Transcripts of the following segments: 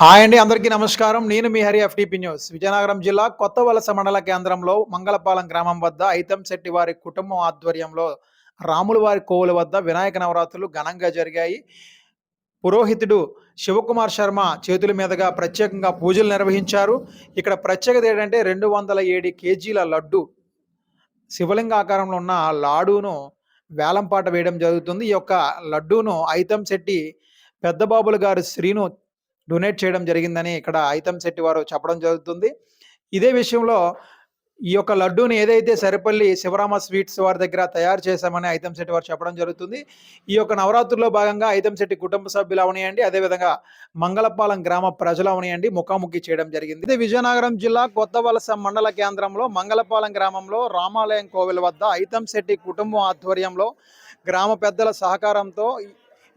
Hi అండి అందరికీ నమస్కారం. నేను మీ హరి ఎఫ్టీపీ న్యూస్. విజయనగరం జిల్లా కొత్త వలస మండల కేంద్రంలో మంగళపాలెం గ్రామం వద్ద ఐతం శెట్టి వారి కుటుంబం ఆధ్వర్యంలో రాముల వారి కోవుల వద్ద వినాయక నవరాత్రులు ఘనంగా జరిగాయి. పురోహితుడు శివకుమార్ శర్మ చేతుల మీదుగా ప్రత్యేకంగా పూజలు నిర్వహించారు. ఇక్కడ ప్రత్యేకత ఏంటంటే రెండు వందల ఏడు కేజీల లడ్డు. శివలింగ ఆకారంలో ఉన్న లాడును వేలంపాట వేయడం జరుగుతుంది. ఈ యొక్క లడ్డూను ఐతం శెట్టి పెద్దబాబులు గారు శ్రీను డొనేట్ చేయడం జరిగిందని ఇక్కడ ఐతం శెట్టి వారు చెప్పడం జరుగుతుంది. ఇదే విషయంలో ఈ యొక్క లడ్డూని ఏదైతే సరిపల్లి శివరామ స్వీట్స్ వారి దగ్గర తయారు చేశామని ఐతం శెట్టి వారు చెప్పడం జరుగుతుంది. ఈ యొక్క నవరాత్రుల్లో భాగంగా ఐతం శెట్టి కుటుంబ సభ్యులు అవనియండి అదేవిధంగా మంగళపాలెం గ్రామ ప్రజలు అవనియండి ముఖాముఖి చేయడం జరిగింది. ఇది విజయనగరం జిల్లా కొత్త వలస మండల కేంద్రంలో మంగళపాలెం గ్రామంలో రామాలయం కోవిల్ వద్ద ఐతం శెట్టి కుటుంబం ఆధ్వర్యంలో గ్రామ పెద్దల సహకారంతో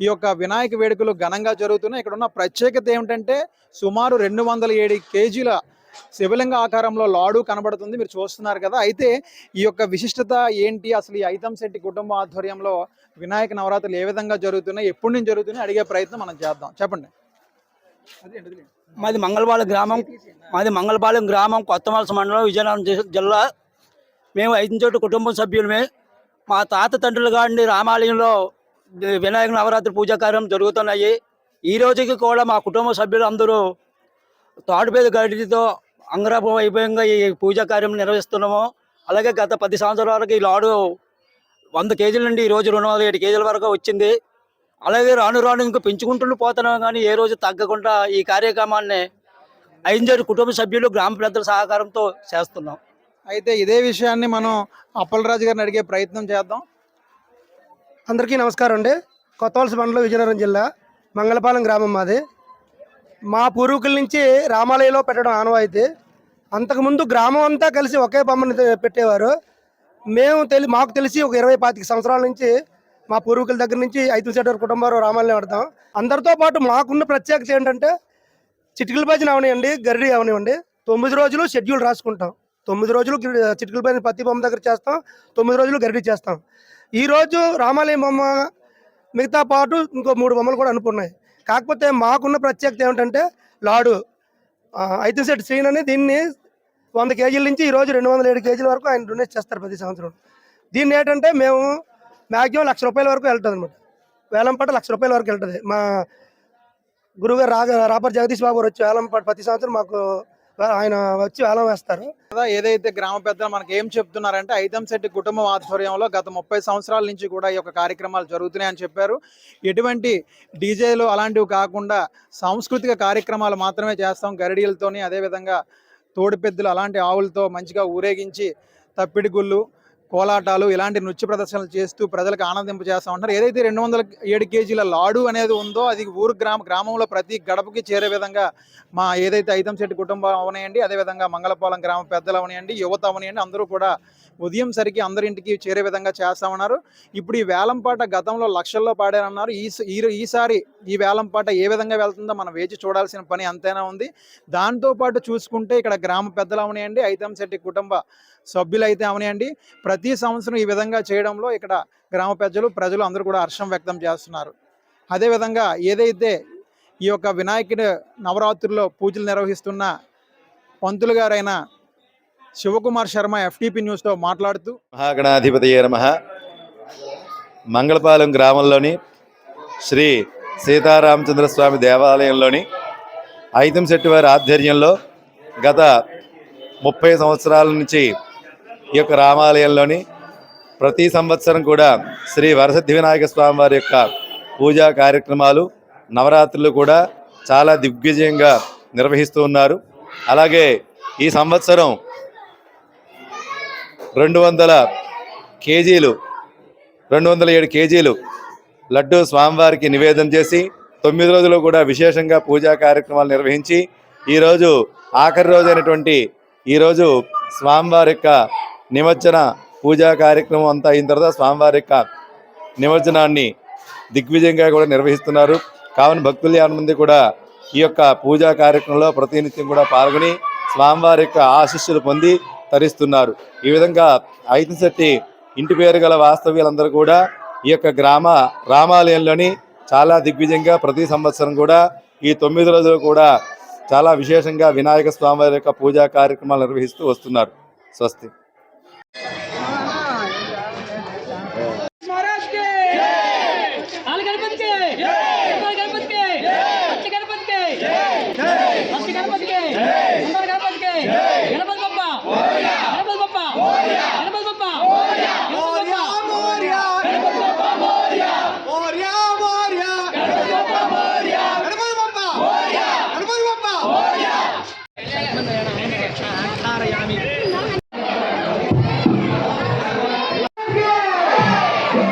ఈ యొక్క వినాయక వేడుకలు ఘనంగా జరుగుతున్నాయి. ఇక్కడ ఉన్న ప్రత్యేకత ఏమిటంటే సుమారు రెండు వందల ఏడు కేజీల శివలింగ ఆకారంలో లాడు కనబడుతుంది. మీరు చూస్తున్నారు కదా. అయితే ఈ యొక్క విశిష్టత ఏంటి? అసలు ఈ ఐతం శెట్టి కుటుంబ ఆధ్వర్యంలో వినాయక నవరాత్రులు ఏ విధంగా జరుగుతున్నాయి? ఎప్పటి నుంచి జరుగుతున్నాయి? అడిగే ప్రయత్నం మనం చేద్దాం. చెప్పండి. మాది మంగళపాలెం గ్రామం. మాది మంగళపాలెం గ్రామం కొత్త వలస మండలం విజయనగరం జిల్లా. మేము ఐదు చోట్ల కుటుంబ సభ్యులమే. మా తాత తండ్రులు కాండి రామాలయంలో వినాయక నవరాత్రి పూజా కార్యం జరుగుతున్నాయి. ఈ రోజుకి కూడా మా కుటుంబ సభ్యులు అందరూ తాడుపేద గడితో అంగరాప వైభవంగా ఈ పూజా కార్యం నిర్వహిస్తున్నాము. అలాగే గత పది సంవత్సరాల వరకు ఈ లాడు వంద కేజీల నుండి ఈరోజు రెండు వందల ఏడు కేజీల వరకు వచ్చింది. అలాగే రాను రాను ఇంకా పెంచుకుంటూ పోతున్నాం కానీ ఏ రోజు తగ్గకుండా ఈ కార్యక్రమాన్ని ఐంజరు కుటుంబ సభ్యులు గ్రామ పెద్దల సహకారంతో చేస్తున్నాం. అయితే ఇదే విషయాన్ని మనం అప్పలరాజు గారిని అడిగే ప్రయత్నం చేద్దాం. అందరికీ నమస్కారం అండి. కొత్తవలస మండలం విజయనగరం జిల్లా మంగళపాలెం గ్రామం మాది. మా పూర్వీకుల నుంచి రామాలయంలో పెట్టడం ఆనవాయితీ. అంతకుముందు గ్రామం అంతా కలిసి ఒకే బొమ్మను పెట్టేవారు. మేము తెలి మాకు తెలిసి ఒక ఇరవై పాతిక సంవత్సరాల నుంచి మా పూర్వీకుల దగ్గర నుంచి ఐదు సెటర్ కుటుంబాలు రామాలయం పెడతాం. అందరితో పాటు మాకున్న ప్రత్యేకత ఏంటంటే చిటికల భజన అవనివ్వండి గరిడి అవనివ్వండి. తొమ్మిది రోజులు షెడ్యూల్ రాసుకుంటాం. తొమ్మిది రోజులు చిటికల భజన పత్తి బొమ్మ దగ్గర చేస్తాం. తొమ్మిది రోజులు గరిడి చేస్తాం. ఈరోజు రామాలయం బొమ్మ మిగతా పాటు ఇంకో మూడు బొమ్మలు కూడా అనుకున్నాయి. కాకపోతే మాకున్న ప్రత్యేకత ఏమిటంటే లాడు ఐదు సెట్ శ్రీన్ అని దీన్ని వంద కేజీల నుంచి ఈరోజు రెండు వందల ఏడు కేజీల వరకు ఆయన డొనేట్ చేస్తారు ప్రతి సంవత్సరం. దీన్ని ఏంటంటే మేము మ్యాక్సిమం లక్ష రూపాయల వరకు వెళ్తుంది అనమాట వేలంపాట లక్ష రూపాయల వరకు వెళ్తుంది. మా గురుగారు రాగ రాపర్ జగదీష్ బాబు గారు వచ్చి వేలంపాట ప్రతి సంవత్సరం మాకు ఆయన వచ్చి వేలం వేస్తారు. ఏదైతే గ్రామ పెద్దలు మనకి ఏం చెప్తున్నారంటే ఐతం శెట్టి కుటుంబం ఆధ్వర్యంలో గత ముప్పై సంవత్సరాల నుంచి కూడా ఈ యొక్క కార్యక్రమాలు జరుగుతున్నాయని చెప్పారు. ఎటువంటి డీజేలు అలాంటివి కాకుండా సాంస్కృతిక కార్యక్రమాలు మాత్రమే చేస్తాం. గరిడీలతోని అదేవిధంగా తోడుపెద్దులు అలాంటి ఆవులతో మంచిగా ఊరేగించి తప్పిడి గుళ్ళు కోలాటాలు ఇలాంటి నృత్య ప్రదర్శనలు చేస్తూ ప్రజలకు ఆనందింప చేస్తూ ఉంటారు. ఏదైతే రెండు వందల ఏడు కేజీల లాడు అనేది ఉందో అది ఊరు గ్రామ గ్రామంలో ప్రతి గడపకి చేరే విధంగా మా ఏదైతే ఐతం శెట్టి కుటుంబం అవనియండి అదేవిధంగా మంగళపాలెం గ్రామ పెద్దలు అవనియండి యువత అవనియండి అందరూ కూడా ఉదయం సరికి అందరింటికి చేరే విధంగా చేస్తామన్నారు ఇప్పుడు ఈ వేలంపాట గతంలో లక్షల్లో పాడారన్నారు. ఈ ఈ ఈసారి ఈ వేలంపాట ఏ విధంగా వెళ్తుందో మనం వేచి చూడాల్సిన పని అంతైనా ఉంది. దాంతోపాటు చూసుకుంటే ఇక్కడ గ్రామ పెద్దలు అవనియండి ఐతం శెట్టి కుటుంబ సభ్యులు అయితే అవనియండి. ప్రతి సంవత్సరం ఈ విధంగా చేయడంలో ఇక్కడ గ్రామ పెద్దలు ప్రజలు అందరూ కూడా హర్షం వ్యక్తం చేస్తున్నారు. అదేవిధంగా ఏదైతే ఈ యొక్క వినాయకుడి నవరాత్రుల్లో పూజలు నిర్వహిస్తున్న పంతులు గారైన శివకుమార్ శర్మ ఎఫ్టీపీ న్యూస్తో మాట్లాడుతూ మహాగణాధిపతి నమ. మంగళపాలెం గ్రామంలోని శ్రీ సీతారామచంద్ర స్వామి దేవాలయంలోని ఐతం శెట్టి వారి ఆధ్వర్యంలో గత ముప్పై సంవత్సరాల నుంచి ఈ యొక్క రామాలయంలోని ప్రతి సంవత్సరం కూడా శ్రీ వరసిద్ధి వినాయక స్వామి వారి యొక్క పూజా కార్యక్రమాలు నవరాత్రులు కూడా చాలా దిగ్విజయంగా నిర్వహిస్తూ ఉన్నారు. అలాగే ఈ సంవత్సరం రెండు వందల కేజీలు రెండు వందల ఏడు కేజీలు లడ్డు స్వామివారికి నివేదన చేసి తొమ్మిది రోజులు కూడా విశేషంగా పూజా కార్యక్రమాలు నిర్వహించి ఈరోజు ఆఖరి రోజు అయినటువంటి ఈరోజు స్వామివారి యొక్క నిమజ్జన పూజా కార్యక్రమం అంతా అయిన తర్వాత స్వామివారి యొక్క నిమజ్జనాన్ని దిగ్విజయంగా కూడా నిర్వహిస్తున్నారు. కావున భక్తులు యావన మంది కూడా ఈ యొక్క పూజా కార్యక్రమంలో ప్రతినిత్యం కూడా పాల్గొని స్వామివారి యొక్క ఆశీస్సులు పొంది తరిస్తున్నారు. ఈ విధంగా ఐతిశెట్టి ఇంటి పేరు గల వాస్తవ్యులందరూ కూడా ఈ యొక్క గ్రామ రామాలయంలోని చాలా దిగ్విజయంగా ప్రతి సంవత్సరం కూడా ఈ తొమ్మిది రోజులు కూడా చాలా విశేషంగా వినాయక స్వామివారి యొక్క పూజా కార్యక్రమాలు నిర్వహిస్తూ వస్తున్నారు. స్వస్తి.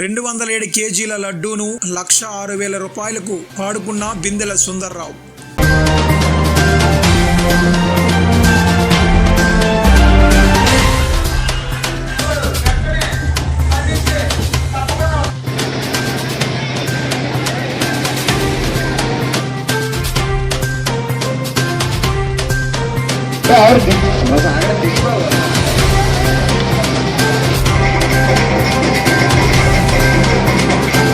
రెండు వందల ఏడు కేజీల లడ్డూను లక్ష ఆరు వేల రూపాయలకు పాడుకున్న బిందెల సుందర్రావు. Thank you.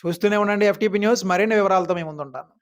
చూస్తూనే ఉండండి ఎఫ్టీపీ న్యూస్. మరిన్ని వివరాలతో మేము ముందుంటాను.